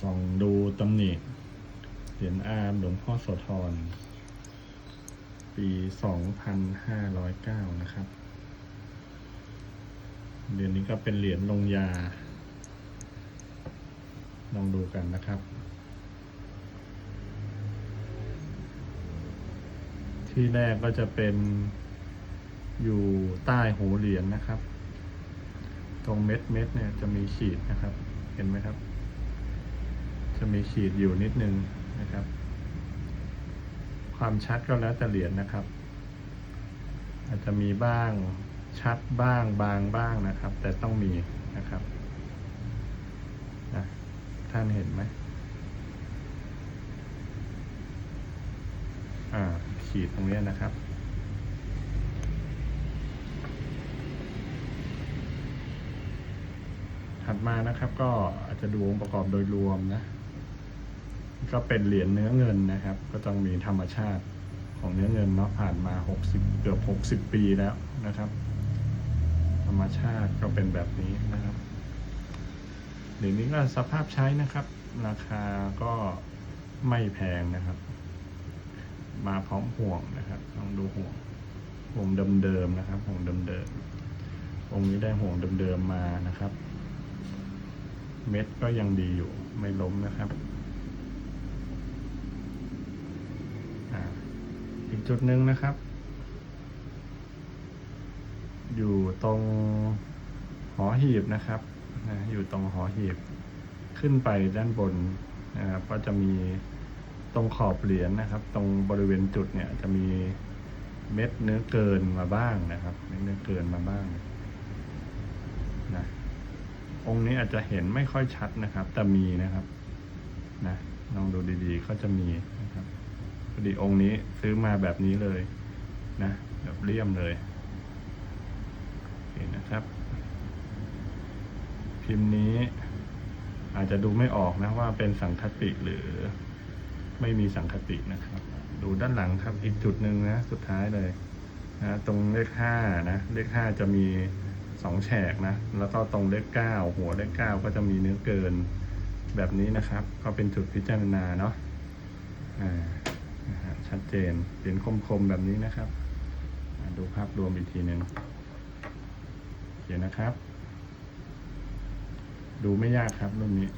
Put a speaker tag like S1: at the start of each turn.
S1: ส่องดูตำหนิเหรียญอาร์มหลวงพ่อโสธร ปีสองพันห้าร้อยเก้านะครับ เหรียญนี้ก็เป็นเหรียญลงยา ลองดูกันนะครับ ที่แรกก็จะเป็นอยู่ใต้หูเหรียญนะครับ ตรงเม็ดเม็ดเนี่ยจะมีขีดนะครับ เห็นไหมครับ จะมีขีดอยู่นิดนึงนะครับ ความชัดก็แล้วแต่เหรียญนะครับ อาจจะมีบ้างชัดบ้างบางบ้างนะครับ แต่ต้องมีนะครับนะท่านเห็นไหมอ่าขีดตรงนี้นะครับถัดมานะครับก็อาจจะดูองค์ประกอบโดยรวมนะ ก็เป็นเหรียญเนื้อเงินนะครับ ก็ต้องมีธรรมชาติของเนื้อเงินเนาะผ่านมา 60 เกือบ 60 ปีแล้วนะครับ ธรรมชาติก็เป็นแบบนี้นะครับเหรียญนี้ก็สภาพใช้นะครับ ราคาก็ไม่แพงนะครับ มาพร้อมห่วงนะครับลองดูห่วงห่วงเดิมๆนะครับห่วงเดิมๆองค์นี้ได้ห่วงเดิมๆมานะครับ เม็ดก็ยังดีอยู่ไม่ล้มนะครับ อีกจุดหนึ่งนะครับ อยู่ตรงหอหีบนะครับนะอยู่ตรงหอหีบขึ้นไปด้านบนนะครับก็จะมีตรงขอบเหรียญนะครับ ตรงบริเวณจุดเนี่ยจะมีเม็ดเนื้อเกินมาบ้างนะครับเม็ดเนื้อเกินมาบ้างนะองค์นี้อาจจะเห็นไม่ค่อยชัดนะครับ แต่มีนะครับนะลองดูดีๆก็จะมีนะครับ พอดีองค์นี้ซื้อมาแบบนี้เลยนะแบบเลี่ยมเลยโอเคนะครับ พิมพ์นี้อาจจะดูไม่ออกนะว่าเป็นสังคติหรือไม่มีสังคตินะครับ ดูด้านหลังครับอีกจุดหนึ่งนะสุดท้ายเลยนะตรงเลขห้านะเลขห้าจะมีสองแฉกนะแล้วก็ตรงเลขเก้าหัวเลขเก้าก็จะมีเนื้อเกินแบบนี้นะครับ ก็เป็นจุดพิจารณาเนาะอ่า ชัดเจนเห็นคมๆแบบนี้นะครับอ่าดูภาพรวมอีกทีหนึ่งเดี๋ยวนะครับ ดูไม่ยากครับรุ่นนี้